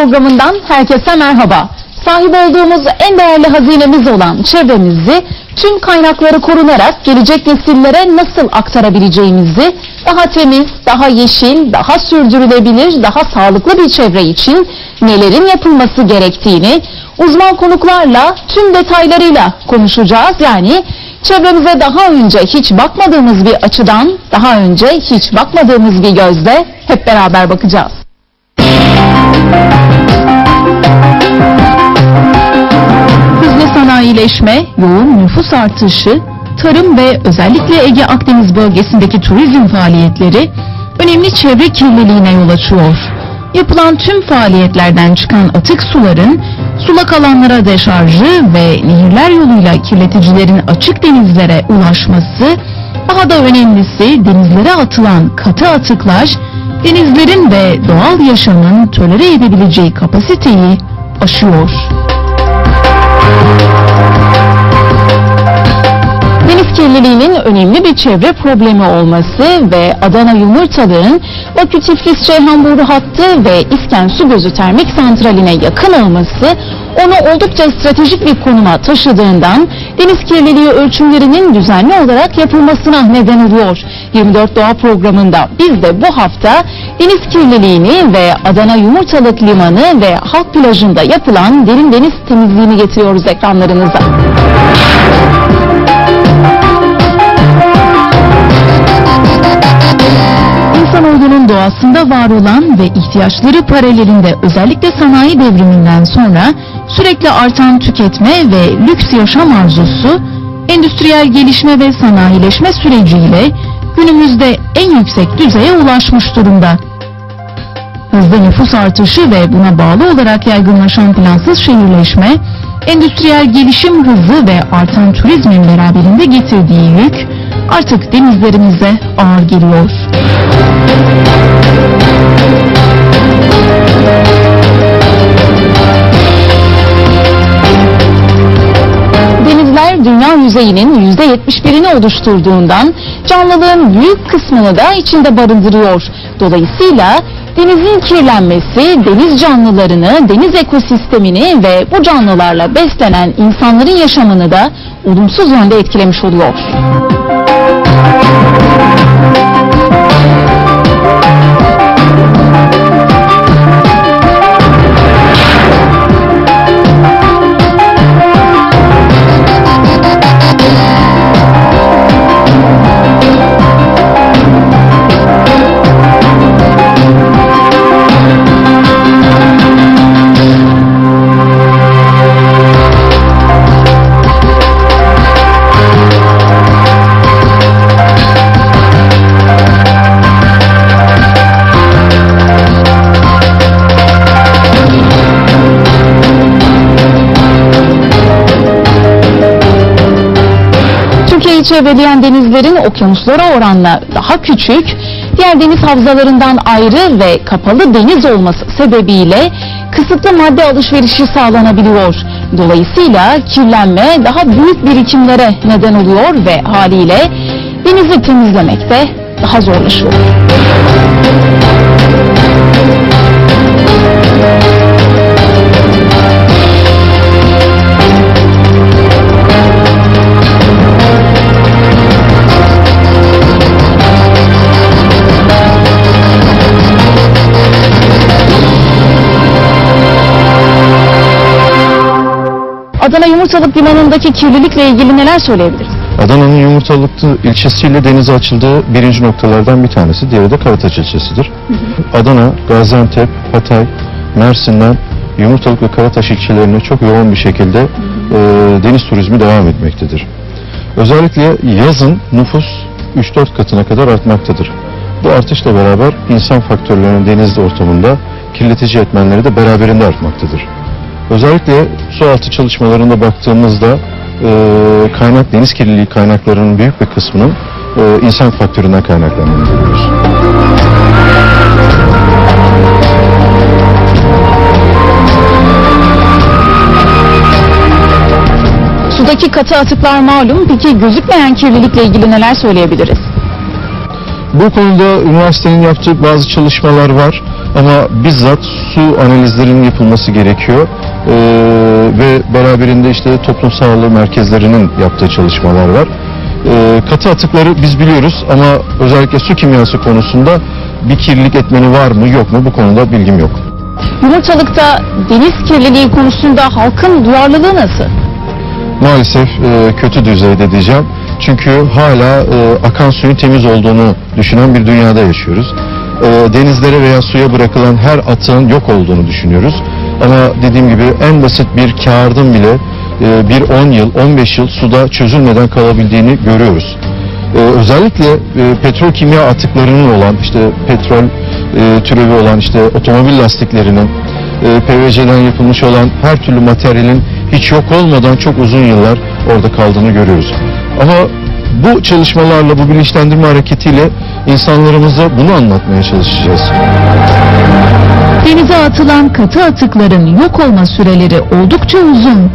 programından herkese merhaba. Sahip olduğumuz en değerli hazinemiz olan çevremizi tüm kaynakları korunarak gelecek nesillere nasıl aktarabileceğimizi daha temiz, daha yeşil, daha sürdürülebilir, daha sağlıklı bir çevre için nelerin yapılması gerektiğini uzman konuklarla tüm detaylarıyla konuşacağız. Yani çevremize daha önce hiç bakmadığımız bir açıdan, daha önce hiç bakmadığımız bir gözle hep beraber bakacağız. Hızlı sanayileşme, yoğun nüfus artışı, tarım ve özellikle Ege Akdeniz bölgesindeki turizm faaliyetleri önemli çevre kirliliğine yol açıyor. Yapılan tüm faaliyetlerden çıkan atık suların sulak alanlara deşarjı ve nehirler yoluyla kirleticilerin açık denizlere ulaşması, daha da önemlisi denizlere atılan katı atıklar denizlerin ve doğal yaşamın tolere edebileceği kapasiteyi aşıyor. Deniz kirliliğinin önemli bir çevre problemi olması ve Adana Yumurtalık'ın Bakü Tiflis Ceyhanboru hattı ve İsken Su Gözü Termik Santrali'ne yakın olması onu oldukça stratejik bir konuma taşıdığından deniz kirliliği ölçümlerinin düzenli olarak yapılmasına neden oluyor. 24 Doğa programında biz de bu hafta deniz kirliliğini ve Adana Yumurtalık Limanı ve Halk Plajı'nda yapılan derin deniz temizliğini getiriyoruz ekranlarınıza. İnsanoğlunun doğasında var olan ve ihtiyaçları paralelinde özellikle sanayi devriminden sonra sürekli artan tüketme ve lüks yaşam arzusu, endüstriyel gelişme ve sanayileşme süreciyle günümüzde en yüksek düzeye ulaşmış durumda. Hızlı nüfus artışı ve buna bağlı olarak yaygınlaşan plansız şehirleşme, endüstriyel gelişim hızı ve artan turizmin beraberinde getirdiği yük artık denizlerimize ağır geliyor. Denizler dünya yüzeyinin %71'ini oluşturduğundan canlılığın büyük kısmını da içinde barındırıyor. Dolayısıyla denizin kirlenmesi deniz canlılarını, deniz ekosistemini ve bu canlılarla beslenen insanların yaşamını da olumsuz yönde etkilemiş oluyor. Çevreleyen denizlerin okyanuslara oranla daha küçük, diğer deniz havzalarından ayrı ve kapalı deniz olması sebebiyle kısıtlı madde alışverişi sağlanabiliyor. Dolayısıyla kirlenme daha büyük birikimlere neden oluyor ve haliyle denizi temizlemek de daha zorlaşıyor. Adana Yumurtalık Limanı'ndaki kirlilikle ilgili neler söyleyebiliriz? Adana'nın Yumurtalıklı ilçesiyle denize açıldığı birinci noktalardan bir tanesi. Diğeri de Karataş ilçesidir. Adana, Gaziantep, Hatay, Mersin'den Yumurtalık ve Karataş ilçelerine çok yoğun bir şekilde e, deniz turizmi devam etmektedir. Özellikle yazın nüfus 3-4 katına kadar artmaktadır. Bu artışla beraber insan faktörlerinin deniz ortamında kirletici etmenleri de beraberinde artmaktadır. Özellikle su altı çalışmalarında baktığımızda e, kaynak deniz kirliliği kaynaklarının büyük bir kısmının e, insan faktöründen kaynaklandığını görüyoruz. Sudaki katı atıklar malum. Peki gözükmeyen kirlilikle ilgili neler söyleyebiliriz? Bu konuda üniversitenin yaptığı bazı çalışmalar var. Ama bizzat su analizlerinin yapılması gerekiyor. Ee, ve beraberinde işte toplum sağlığı merkezlerinin yaptığı çalışmalar var. Ee, katı atıkları biz biliyoruz ama özellikle su kimyası konusunda bir kirlilik etmeni var mı yok mu bu konuda bilgim yok. Yumurtalıkta deniz kirliliği konusunda halkın duyarlılığı nasıl? Maalesef e, kötü düzeyde diyeceğim. Çünkü hala e, akan suyun temiz olduğunu düşünen bir dünyada yaşıyoruz. E, denizlere veya suya bırakılan her atığın yok olduğunu düşünüyoruz. Ama dediğim gibi en basit bir kağıdın bile e, bir 10 yıl, 15 yıl suda çözülmeden kalabildiğini görüyoruz. Ee, özellikle e, petrol kimya atıklarının olan işte petrol e, türevi olan işte otomobil lastiklerinin e, PVC'den yapılmış olan her türlü materyalin hiç yok olmadan çok uzun yıllar orada kaldığını görüyoruz. Ama bu çalışmalarla bu bilinçlendirme hareketiyle insanlarımıza bunu anlatmaya çalışacağız. Denize atılan katı atıkların yok olma süreleri oldukça uzun.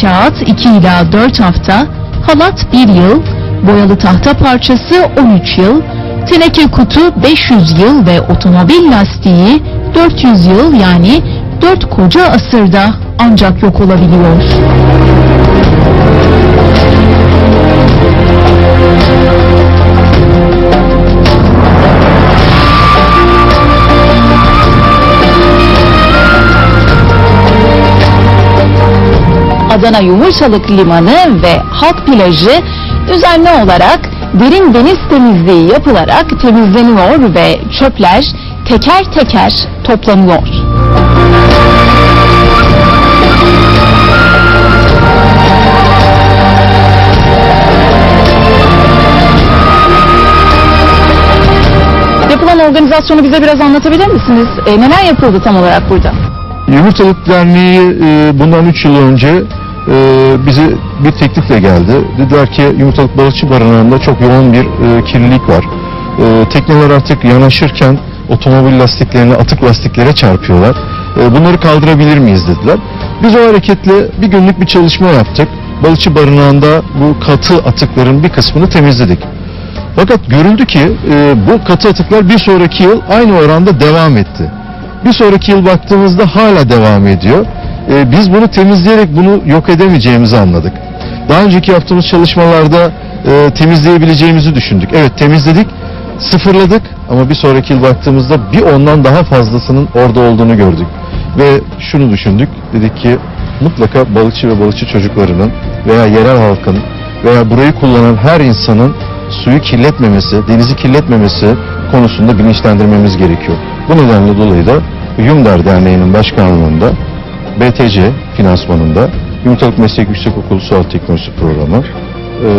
Kağıt 2 ila 4 hafta, halat 1 yıl, boyalı tahta parçası 13 yıl, teneke kutu 500 yıl ve otomobil lastiği 400 yıl yani 4 koca asırda ancak yok olabiliyor. Adana Yumurtalık Limanı ve Halk Plajı düzenli olarak derin deniz temizliği yapılarak temizleniyor ve çöpler teker teker toplanıyor. Yapılan organizasyonu bize biraz anlatabilir misiniz? E, neler yapıldı tam olarak burada? Yumurtalık Derneği e, bundan 3 yıl önce e, bize bir teklifle geldi. Dediler ki Yumurtalık Balıkçı Barınağı'nda çok yoğun bir e, kirlilik var. E, tekneler artık yanaşırken otomobil lastiklerine, atık lastiklere çarpıyorlar. E, bunları kaldırabilir miyiz dediler. Biz o hareketle bir günlük bir çalışma yaptık. Balıkçı Barınağı'nda bu katı atıkların bir kısmını temizledik. Fakat görüldü ki e, bu katı atıklar bir sonraki yıl aynı oranda devam etti. Bir sonraki yıl baktığımızda hala devam ediyor. E, biz bunu temizleyerek bunu yok edemeyeceğimizi anladık. Daha önceki yaptığımız çalışmalarda e, temizleyebileceğimizi düşündük. Evet temizledik, sıfırladık ama bir sonraki yıl baktığımızda bir ondan daha fazlasının orada olduğunu gördük. Ve şunu düşündük, dedik ki mutlaka balıkçı ve balıkçı çocuklarının veya yerel halkın veya burayı kullanan her insanın suyu kirletmemesi, denizi kirletmemesi konusunda bilinçlendirmemiz gerekiyor. Bu nedenle dolayı da Yumdar Derneği'nin başkanlığında BTC finansmanında Yumurtalık Meslek Yüksekokulu Altı Teknolojisi Programı e,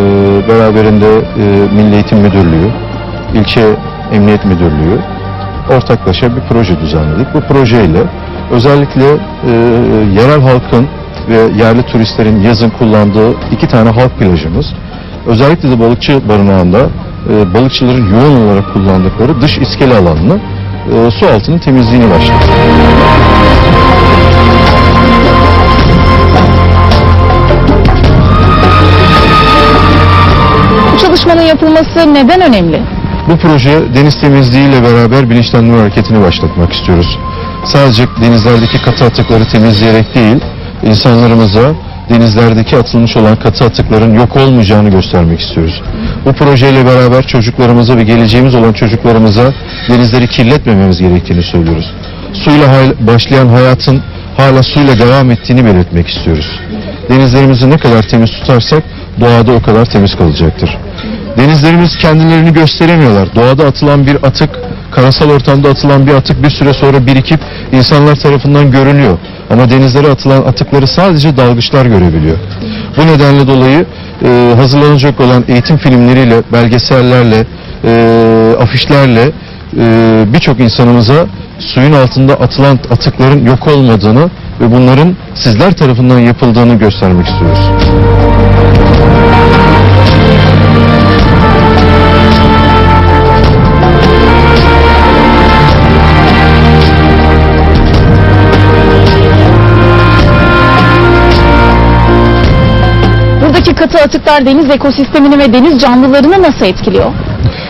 beraberinde e, Milli Eğitim Müdürlüğü, İlçe Emniyet Müdürlüğü ortaklaşa bir proje düzenledik. Bu projeyle özellikle e, yerel halkın ve yerli turistlerin yazın kullandığı iki tane halk plajımız özellikle de balıkçı barınağında e, balıkçıların yoğun olarak kullandıkları dış iskele alanını e, su altının temizliğini başladık. Çalışmanın yapılması neden önemli? Bu proje deniz temizliğiyle beraber bilinçlendirme hareketini başlatmak istiyoruz. Sadece denizlerdeki katı atıkları temizleyerek değil, insanlarımıza denizlerdeki atılmış olan katı atıkların yok olmayacağını göstermek istiyoruz. Bu projeyle beraber çocuklarımıza ve geleceğimiz olan çocuklarımıza denizleri kirletmememiz gerektiğini söylüyoruz. Suyla başlayan hayatın hala suyla devam ettiğini belirtmek istiyoruz. Denizlerimizi ne kadar temiz tutarsak doğada o kadar temiz kalacaktır. Denizlerimiz kendilerini gösteremiyorlar. Doğada atılan bir atık, karasal ortamda atılan bir atık bir süre sonra birikip insanlar tarafından görünüyor. Ama denizlere atılan atıkları sadece dalgıçlar görebiliyor. Bu nedenle dolayı e, hazırlanacak olan eğitim filmleriyle, belgesellerle, e, afişlerle e, birçok insanımıza suyun altında atılan atıkların yok olmadığını ve bunların sizler tarafından yapıldığını göstermek istiyoruz. Buradaki katı atıklar deniz ekosistemini ve deniz canlılarını nasıl etkiliyor?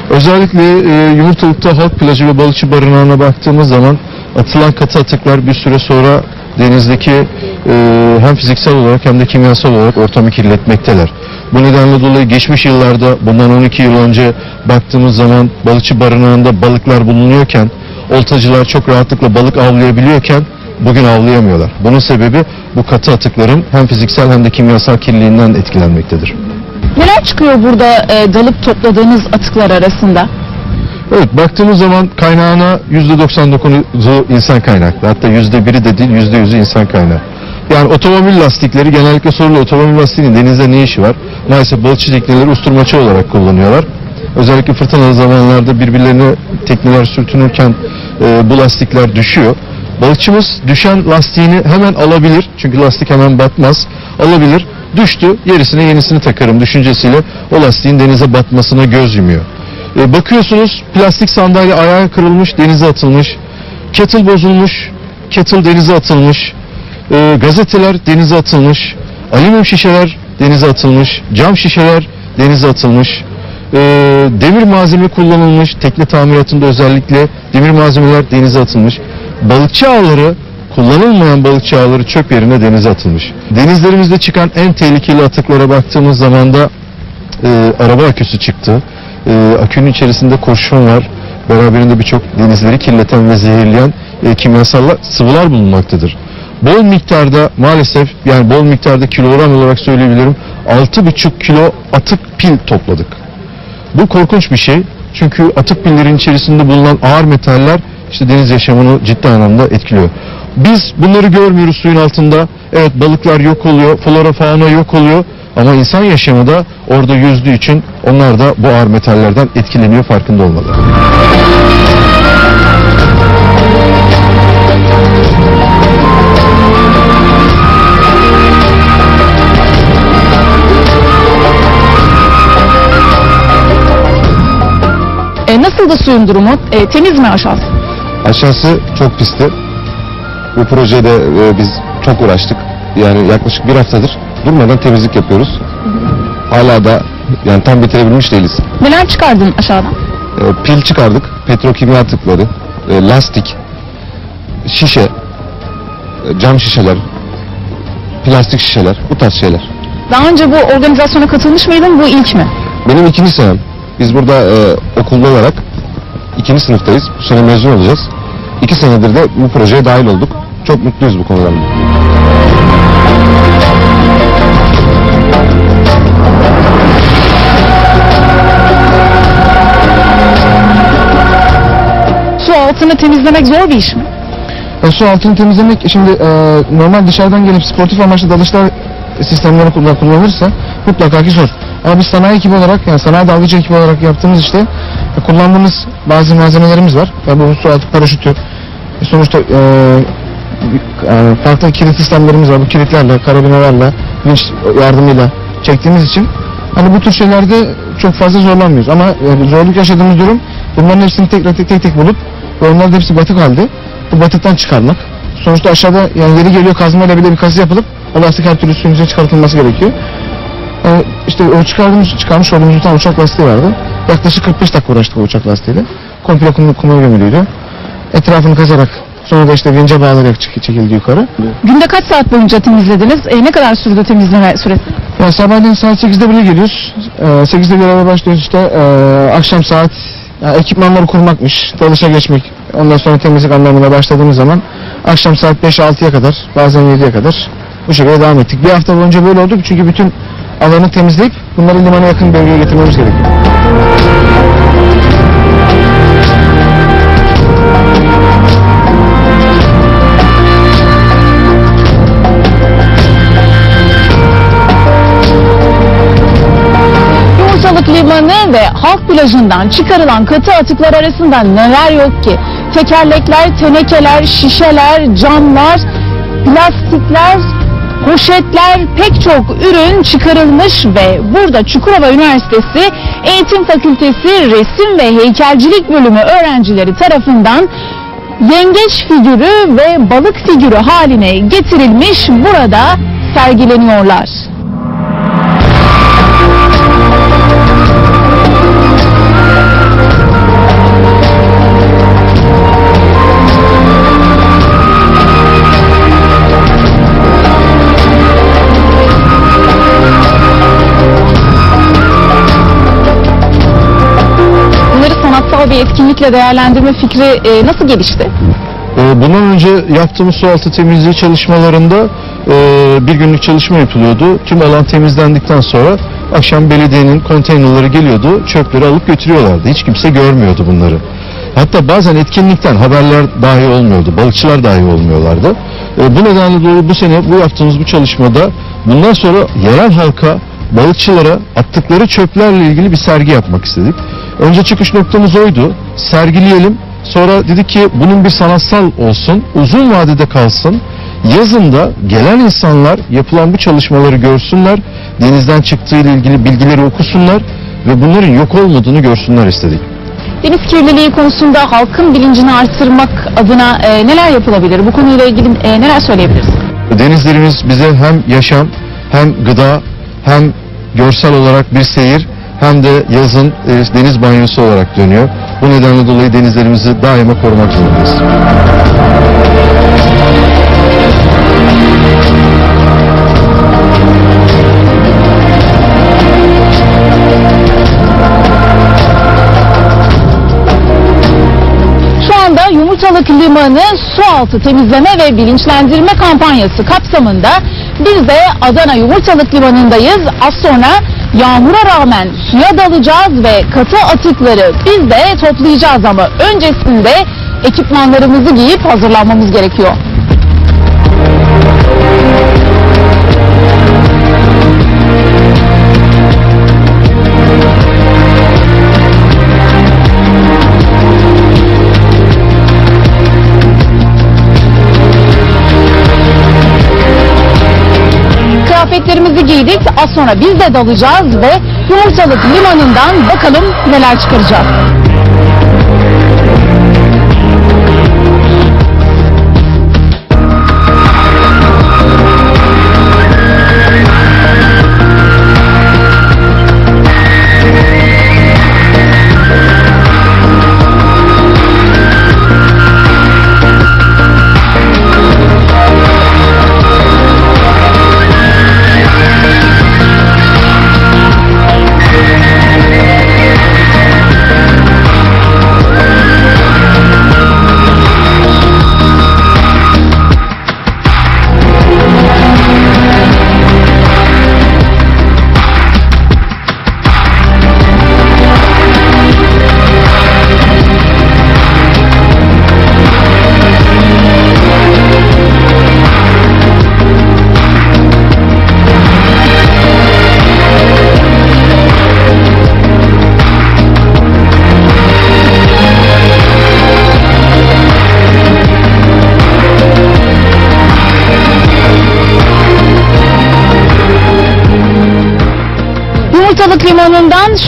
Özellikle e, Yumurtalık'ta halk plajı ve balıkçı barınağına baktığımız zaman atılan katı atıklar bir süre sonra denizdeki e, hem fiziksel olarak hem de kimyasal olarak ortamı kirletmekteler. Bu nedenle dolayı geçmiş yıllarda bundan 12 yıl önce baktığımız zaman balıkçı barınağında balıklar bulunuyorken oltacılar çok rahatlıkla balık avlayabiliyorken bugün avlayamıyorlar. Bunun sebebi bu katı atıkların hem fiziksel hem de kimyasal kirliliğinden etkilenmektedir. Neler çıkıyor burada e, dalıp topladığınız atıklar arasında? Evet baktığımız zaman kaynağına %99'u insan kaynaklı. Hatta %1'i de değil %100'ü insan kaynağı. Yani otomobil lastikleri genellikle soruluyor. Otomobil lastiğinin denizde ne işi var? Maalesef balıkçı tekneleri usturmacı olarak kullanıyorlar. Özellikle fırtınalı zamanlarda birbirlerine tekneler sürtünürken e, bu lastikler düşüyor. Balıkçımız düşen lastiğini hemen alabilir. Çünkü lastik hemen batmaz. Alabilir. Düştü. Yerisine yenisini takarım düşüncesiyle o lastiğin denize batmasına göz yumuyor. E, bakıyorsunuz plastik sandalye ayağı kırılmış, denize atılmış. Kettle bozulmuş, kettle denize atılmış. E, gazeteler denize atılmış. Alüminyum şişeler denize atılmış. Cam şişeler denize atılmış. E, demir malzeme kullanılmış. Tekne tamiratında özellikle demir malzemeler denize atılmış. Balıkçı ağları kullanılmayan balıkçı ağları çöp yerine denize atılmış. Denizlerimizde çıkan en tehlikeli atıklara baktığımız zaman da e, araba aküsü çıktı. E, akünün içerisinde kurşun var. Beraberinde birçok denizleri kirleten ve zehirleyen e, kimyasal sıvılar bulunmaktadır. Bol miktarda maalesef yani bol miktarda kilogram olarak söyleyebilirim 6,5 kilo atık pil topladık. Bu korkunç bir şey. Çünkü atık pillerin içerisinde bulunan ağır metaller işte deniz yaşamını ciddi anlamda etkiliyor. Biz bunları görmüyoruz suyun altında. Evet balıklar yok oluyor, flora fauna yok oluyor. Ama insan yaşamı da orada yüzdüğü için onlar da bu ağır metallerden etkileniyor farkında olmalı. E, nasıl da suyun durumu? E, temiz mi aşağısı? Aşağısı çok pisti. Bu projede e, biz çok uğraştık. Yani yaklaşık bir haftadır durmadan temizlik yapıyoruz. Hala da yani tam bitirebilmiş değiliz. Neler çıkardın aşağıdan? E, pil çıkardık, petrokimya atıkları, e, lastik, şişe, e, cam şişeler, plastik şişeler, bu tarz şeyler. Daha önce bu organizasyona katılmış mıydın? Bu ilk mi? Benim ikinci senem. Biz burada e, okulda olarak ikinci sınıftayız. Bu sene mezun olacağız. İki senedir de bu projeye dahil olduk. Çok mutluyuz bu konudan. Altını temizlemek zor bir iş mi? E, su altını temizlemek şimdi e, normal dışarıdan gelip sportif amaçlı dalışlar sistemleri kullan- kullanılırsa mutlaka ki zor. Ama biz sanayi ekibi olarak yani sanayi dalgıcı ekibi olarak yaptığımız işte e, kullandığımız bazı malzemelerimiz var. Yani bu su altı paraşütü e, sonuçta e, e, farklı kilit sistemlerimiz var. Bu kilitlerle, karabinalarla, vinç yardımıyla çektiğimiz için hani bu tür şeylerde çok fazla zorlanmıyoruz. Ama e, zorluk yaşadığımız durum bunların hepsini tek tek tek, tek bulup ve onların da hepsi batık halde bu batıktan çıkarmak. Sonuçta aşağıda yani yeri geliyor kazmayla bile bir kazı yapılıp o lastik her türlü suyun çıkartılması gerekiyor. Yani işte o çıkardığımız, çıkarmış olduğumuz bir tane uçak lastiği vardı. Yaklaşık 45 dakika uğraştık o uçak lastiğiyle. Komple kum, kuma gömülüydü. Etrafını kazarak sonra da işte vince bağlayarak çek- çekildi yukarı. Günde kaç saat boyunca temizlediniz? E, ne kadar sürdü temizleme süresi? Ya sabahleyin saat 8'de buraya geliyoruz. Ee, 8'de göreve başlıyoruz işte. Ee, akşam saat ya ekipmanları kurmakmış, dalışa geçmek. Ondan sonra temizlik anlamına başladığımız zaman akşam saat 5-6'ya kadar, bazen 7'ye kadar bu şekilde devam ettik. Bir hafta boyunca böyle olduk çünkü bütün alanı temizleyip bunları limana yakın bölgeye getirmemiz gerekiyor. Ve halk plajından çıkarılan katı atıklar arasında neler yok ki? Tekerlekler, tenekeler, şişeler, camlar, plastikler, poşetler pek çok ürün çıkarılmış ve burada Çukurova Üniversitesi Eğitim Fakültesi Resim ve Heykelcilik Bölümü öğrencileri tarafından yengeç figürü ve balık figürü haline getirilmiş burada sergileniyorlar. Etkinlikle değerlendirme fikri e, nasıl gelişti? Ee, Bundan önce yaptığımız sualtı temizliği çalışmalarında e, bir günlük çalışma yapılıyordu. Tüm alan temizlendikten sonra akşam belediyenin konteynerları geliyordu, çöpleri alıp götürüyorlardı. Hiç kimse görmüyordu bunları. Hatta bazen etkinlikten haberler dahi olmuyordu, balıkçılar dahi olmuyorlardı. E, Bu nedenle dolayı bu sene bu yaptığımız bu çalışmada bundan sonra yerel halka, balıkçılara attıkları çöplerle ilgili bir sergi yapmak istedik. Önce çıkış noktamız oydu, sergileyelim, Sonra dedik ki bunun bir sanatsal olsun, uzun vadede kalsın. Yazında gelen insanlar yapılan bu çalışmaları görsünler, denizden çıktığı ile ilgili bilgileri okusunlar ve bunların yok olmadığını görsünler istedik. Deniz kirliliği konusunda halkın bilincini artırmak adına e, neler yapılabilir? Bu konuyla ilgili e, neler söyleyebiliriz? Denizlerimiz bize hem yaşam, hem gıda, hem görsel olarak bir seyir, hem de yazın e, deniz banyosu olarak dönüyor. Bu nedenle dolayı denizlerimizi daima korumak zorundayız. Yumurtalık Limanı su altı temizleme ve bilinçlendirme kampanyası kapsamında biz de Adana Yumurtalık Limanı'ndayız. Az sonra yağmura rağmen suya dalacağız ve katı atıkları biz de toplayacağız ama öncesinde ekipmanlarımızı giyip hazırlanmamız gerekiyor. Kıyafetlerimizi giydik. Az sonra biz de dalacağız ve Yumurtalık Limanı'ndan bakalım neler çıkaracağız.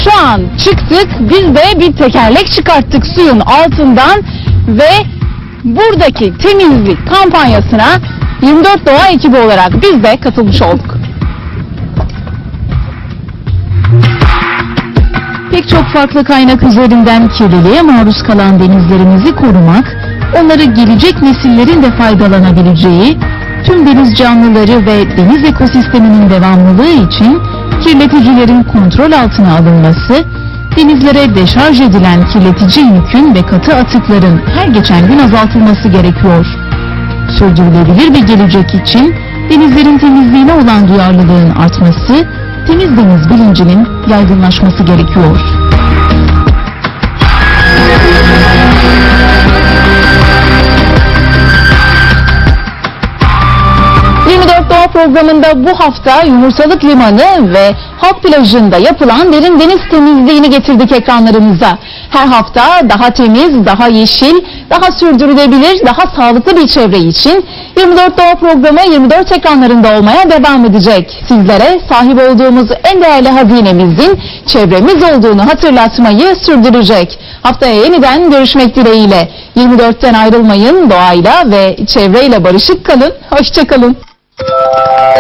Şu an çıktık. Biz de bir tekerlek çıkarttık suyun altından ve buradaki temizlik kampanyasına 24 Doğa ekibi olarak biz de katılmış olduk. Pek çok farklı kaynak üzerinden kirliliğe maruz kalan denizlerimizi korumak, onları gelecek nesillerin de faydalanabileceği, tüm deniz canlıları ve deniz ekosisteminin devamlılığı için kirleticilerin kontrol altına alınması, denizlere deşarj edilen kirletici yükün ve katı atıkların her geçen gün azaltılması gerekiyor. Sürdürülebilir bir gelecek için denizlerin temizliğine olan duyarlılığın artması, temiz deniz bilincinin yaygınlaşması gerekiyor. Programında bu hafta Yumurtalık Limanı ve Halk Plajı'nda yapılan derin deniz temizliğini getirdik ekranlarımıza. Her hafta daha temiz, daha yeşil, daha sürdürülebilir, daha sağlıklı bir çevre için 24 Doğa programı 24 ekranlarında olmaya devam edecek. Sizlere sahip olduğumuz en değerli hazinemizin çevremiz olduğunu hatırlatmayı sürdürecek. Haftaya yeniden görüşmek dileğiyle. 24'ten ayrılmayın doğayla ve çevreyle barışık kalın. Hoşçakalın. Música